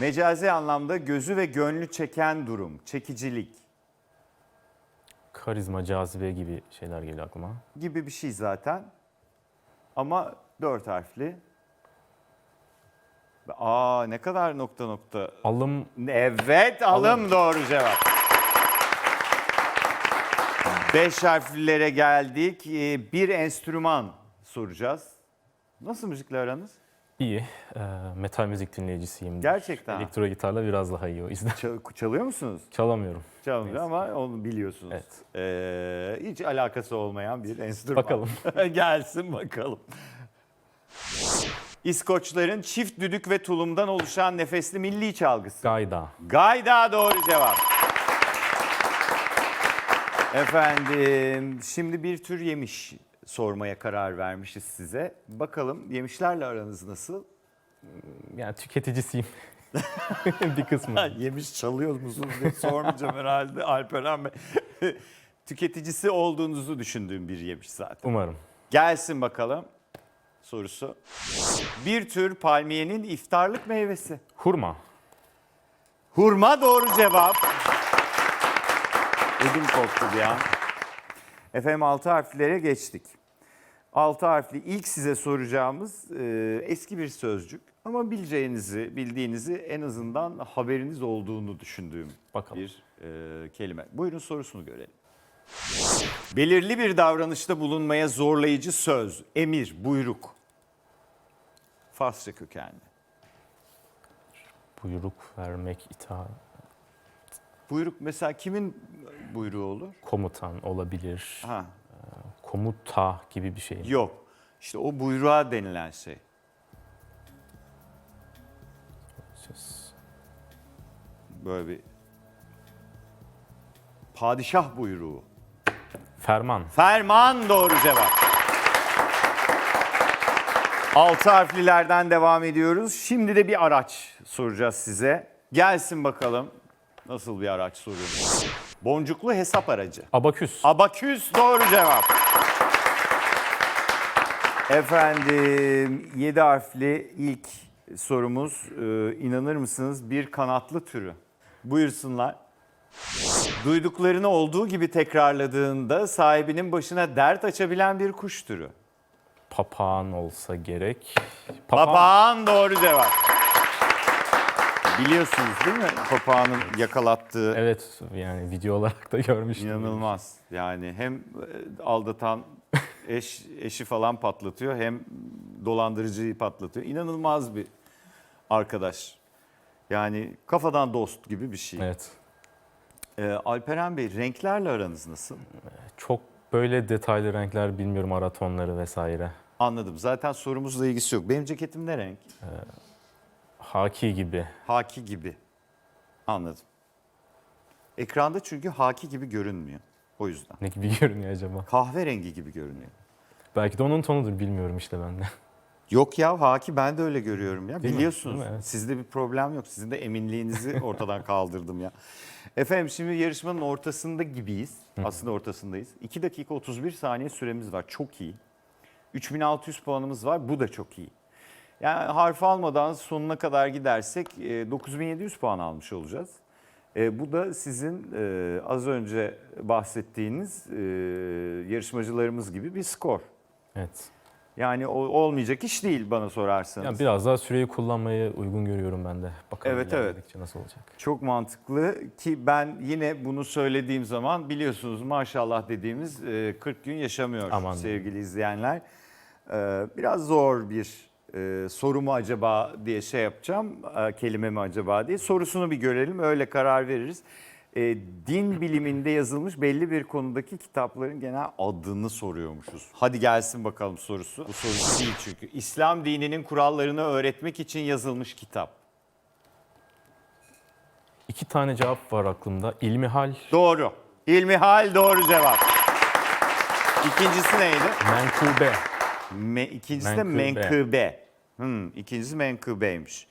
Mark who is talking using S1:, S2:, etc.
S1: Mecazi anlamda gözü ve gönlü çeken durum, çekicilik
S2: Karizma, cazibe gibi şeyler geliyor aklıma.
S1: gibi bir şey zaten. Ama dört harfli. Aa ne kadar nokta nokta.
S2: Alım
S1: Evet alım doğru cevap. Beş harflilere geldik. Ee, Bir enstrüman soracağız. Nasıl müzikle aranız?
S2: İyi. Ee, metal müzik dinleyicisiyim.
S1: Gerçekten.
S2: Elektro gitarla biraz daha iyi o yüzden.
S1: Çal- çalıyor musunuz?
S2: Çalamıyorum.
S1: Çalmıyor ama onu biliyorsunuz.
S2: Evet.
S1: Ee, hiç alakası olmayan bir enstrüman.
S2: Bakalım.
S1: Gelsin bakalım. İskoçların çift düdük ve tulumdan oluşan nefesli milli çalgısı.
S2: Gayda.
S1: Gayda doğru cevap. Efendim şimdi bir tür yemiş sormaya karar vermişiz size. Bakalım yemişlerle aranız nasıl?
S2: Yani tüketicisiyim. bir kısmı.
S1: Yemiş çalıyor musunuz diye sormayacağım herhalde Alperen Bey. Tüketicisi olduğunuzu düşündüğüm bir yemiş zaten.
S2: Umarım.
S1: Gelsin bakalım sorusu. Bir tür palmiyenin iftarlık meyvesi.
S2: Hurma.
S1: Hurma doğru cevap. Ödüm koptu bir an. Efendim altı harflere geçtik. Altı harfli ilk size soracağımız e, eski bir sözcük. Ama bileceğinizi, bildiğinizi en azından haberiniz olduğunu düşündüğüm
S2: Bakalım.
S1: bir e, kelime. Buyurun sorusunu görelim. Belirli bir davranışta bulunmaya zorlayıcı söz, emir, buyruk. Farsça kökenli.
S2: Buyruk vermek, itaat.
S1: Buyruk mesela kimin buyruğu olur?
S2: Komutan olabilir.
S1: Ha,
S2: Komuta gibi bir şey.
S1: yok. İşte o buyruğa denilen şey. Böyle bir padişah buyruğu.
S2: Ferman.
S1: Ferman doğru cevap. Altı harflilerden devam ediyoruz. Şimdi de bir araç soracağız size. Gelsin bakalım nasıl bir araç soruyoruz. Boncuklu hesap aracı.
S2: Abaküs.
S1: Abaküs doğru cevap. Efendim 7 harfli ilk sorumuz e, inanır mısınız bir kanatlı türü. Buyursunlar. Duyduklarını olduğu gibi tekrarladığında sahibinin başına dert açabilen bir kuş türü.
S2: Papağan olsa gerek.
S1: Papağan doğru cevap. Biliyorsunuz değil mi papağanın yakalattığı
S2: Evet yani video olarak da görmüştüm.
S1: İnanılmaz. Yani hem e, aldatan eş eşi falan patlatıyor hem dolandırıcıyı patlatıyor. İnanılmaz bir arkadaş. Yani kafadan dost gibi bir şey.
S2: Evet.
S1: Ee, Alperen Bey renklerle aranız nasıl?
S2: Çok böyle detaylı renkler bilmiyorum aratonları vesaire.
S1: Anladım. Zaten sorumuzla ilgisi yok. Benim ceketim ne renk?
S2: Haki gibi.
S1: Haki gibi. Anladım. Ekranda çünkü haki gibi görünmüyor. O yüzden.
S2: Ne gibi görünüyor acaba?
S1: Kahverengi gibi görünüyor.
S2: Belki de onun tonudur bilmiyorum işte ben de.
S1: Yok ya Haki ben de öyle görüyorum ya.
S2: Değil mi?
S1: Biliyorsunuz.
S2: Değil mi? Evet.
S1: Sizde bir problem yok. Sizin de eminliğinizi ortadan kaldırdım ya. Efendim şimdi yarışmanın ortasında gibiyiz. Aslında ortasındayız. 2 dakika 31 saniye süremiz var. Çok iyi. 3600 puanımız var. Bu da çok iyi. Yani harf almadan sonuna kadar gidersek e, 9700 puan almış olacağız. E, bu da sizin e, az önce bahsettiğiniz e, yarışmacılarımız gibi bir skor.
S2: Evet.
S1: Yani o, olmayacak iş değil bana sorarsanız.
S2: Ya biraz daha süreyi kullanmayı uygun görüyorum ben de. Bakalım
S1: Evet, evet.
S2: nasıl olacak.
S1: Çok mantıklı ki ben yine bunu söylediğim zaman biliyorsunuz maşallah dediğimiz e, 40 gün yaşamıyor
S2: Aman.
S1: sevgili izleyenler. E, Biraz zor bir e, soru mu acaba diye şey yapacağım, e, kelime mi acaba diye. Sorusunu bir görelim öyle karar veririz. E, Din biliminde yazılmış belli bir konudaki kitapların genel adını soruyormuşuz. Hadi gelsin bakalım sorusu. Bu sorusu değil çünkü. İslam dininin kurallarını öğretmek için yazılmış kitap.
S2: İki tane cevap var aklımda. İlmihal,
S1: Doğru. İlmihal doğru cevap. İkincisi neydi?
S2: menkıbe.
S1: Me, ikincisi de
S2: Menkıbe.
S1: menkıbe. Hmm, ikincisi menkıbeymiş.